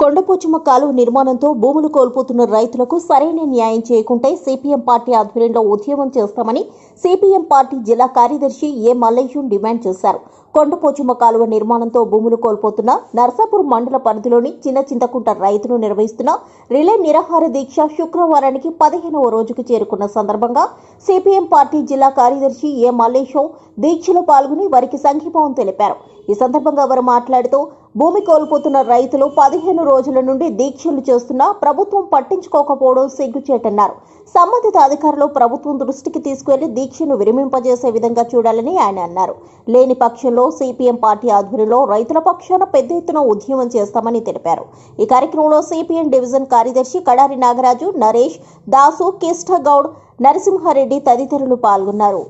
కొండపోచమ్మ కాలువ నిర్మాణంతో భూములు కోల్పోతున్న రైతులకు సరైన న్యాయం చేయకుంటే సిపిఎం పార్టీ ఆధ్వర్యంలో ఉద్యమం చేస్తామని సిపిఎం పార్టీ జిల్లా కార్యదర్శి ఏ మల్లయ్యం డిమాండ్ చేశారు. కొండపోచమ్మ కాలువ నిర్మాణంతో భూములు కోల్పోతున్న నర్సాపూర్ మండల పరిధిలోని చిన్న చింతకుంట రైతులు నిర్వహిస్తున్న రిలే నిరాహార దీక్ష శుక్రవారానికి పదిహేనవ రోజుకు చేరుకున్న సందర్భంగా సిపిఎం పార్టీ జిల్లా కార్యదర్శి ఏ మల్లేశం దీక్షలో పాల్గొని వారికి సంఘీభావం తెలిపారు. ఈ సందర్భంగా వారు మాట్లాడుతూ భూమి కోల్పోతున్న రైతులు పదిహేను రోజుల నుండి దీక్షలు చేస్తున్నా ప్రభుత్వం పట్టించుకోకపోవడం సిగ్గుచేటన్నారు. సంబంధిత అధికారులు ప్రభుత్వం దృష్టికి తీసుకువెళ్ళి దీక్షను విరమింపజేసే విధంగా చూడాలని ఆయన అన్నారు. లేని పక్షంలో సిపిఎం పార్టీ ఆధ్వర్యంలో రైతుల పక్షాన పెద్ద ఎత్తున ఉద్యమం చేస్తామని తెలిపారు. ఈ కార్యక్రమంలో సిపిఎం డివిజన్ కార్యదర్శి కడారి నాగరాజు నరేష్ దాసు కిష్టగౌడ్ నరసింహారెడ్డి తదితరులు పాల్గొన్నారు.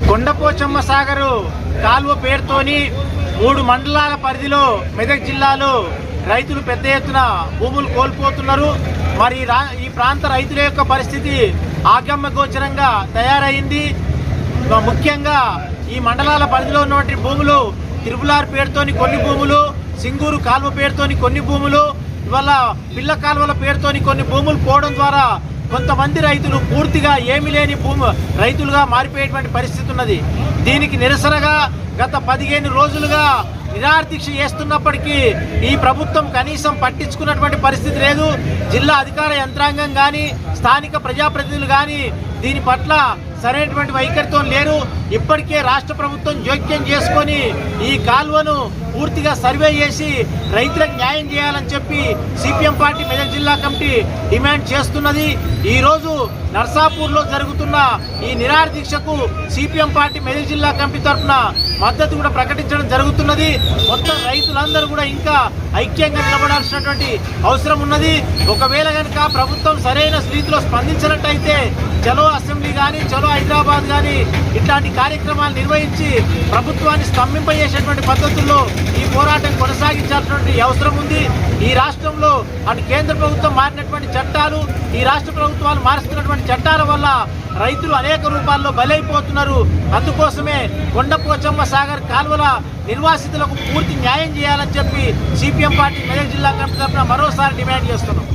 కొండపోచమ్మ సాగరు కాలువ పేరుతోని మూడు మండలాల పరిధిలో మెదక్ జిల్లాలో రైతులు పెద్ద ఎత్తున భూములు కోల్పోతున్నారు. మరి రా- ఈ ప్రాంత రైతుల యొక్క పరిస్థితి ఆగమ్య గోచరంగా తయారైంది. ముఖ్యంగా ఈ మండలాల పరిధిలో ఉన్నటువంటి భూములు తిరుపులార్ పేరుతోని కొన్ని భూములు సింగూరు కాలువ పేరుతోని కొన్ని భూములు ఇవాళ పిల్ల కాలువల పేరుతోని కొన్ని భూములు పోవడం ద్వారా కొంతమంది రైతులు పూర్తిగా ఏమి లేని భూమి రైతులుగా మారిపోయేటువంటి పరిస్థితి ఉన్నది. దీనికి నిరసనగా గత పదిహేను రోజులుగా నిరార్థిక్ష చేస్తున్నప్పటికీ ఈ ప్రభుత్వం కనీసం పట్టించుకున్నటువంటి పరిస్థితి లేదు. జిల్లా అధికార యంత్రాంగం కానీ స్థానిక ప్రజాప్రతినిధులు కానీ దీని పట్ల సరైనటువంటి వైఖరితో లేరు. ఇప్పటికే రాష్ట్ర ప్రభుత్వం జోక్యం చేసుకొని ఈ కాలువను పూర్తిగా సర్వే చేసి రైతులకు న్యాయం చేయాలని చెప్పి సిపిఎం పార్టీ మెదక్ జిల్లా కమిటీ డిమాండ్ చేస్తున్నది. ఈరోజు నర్సాపూర్లో జరుగుతున్న ఈ నిరాహార దీక్షకు సిపిఎం పార్టీ మెదక్ జిల్లా కమిటీ తరఫున మద్దతు కూడా ప్రకటించడం జరుగుతున్నది. మొత్తం రైతులందరూ కూడా ఇంకా ఐక్యంగా నిలబడాల్సినటువంటి అవసరం ఉన్నది. ఒకవేళ కనుక ప్రభుత్వం సరైన స్థితిలో స్పందించినట్టయితే చలో అసెంబ్లీ కానీ చలో హైదరాబాద్ కానీ ఇట్లాంటి కార్యక్రమాలు నిర్వహించి ప్రభుత్వాన్ని స్తంభింపజేసేటువంటి పద్ధతుల్లో ఈ పోరాటం కొనసాగించాల్సినటువంటి అవసరం ఉంది. ఈ రాష్ట్రంలో అటు కేంద్ర ప్రభుత్వం మారినటువంటి చట్టాలు ఈ రాష్ట్ర ప్రభుత్వాలు మారుస్తున్నటువంటి చట్టాల వల్ల రైతులు అనేక రూపాల్లో బలైపోతున్నారు. అందుకోసమే కొండపోచమ్మ సాగర్ కాలువల నిర్వాసితులకు పూర్తి న్యాయం చేయాలని చెప్పి సిపిఎం పార్టీ మెదక్ జిల్లా కమిటీ తరఫున మరోసారి డిమాండ్ చేస్తున్నాం.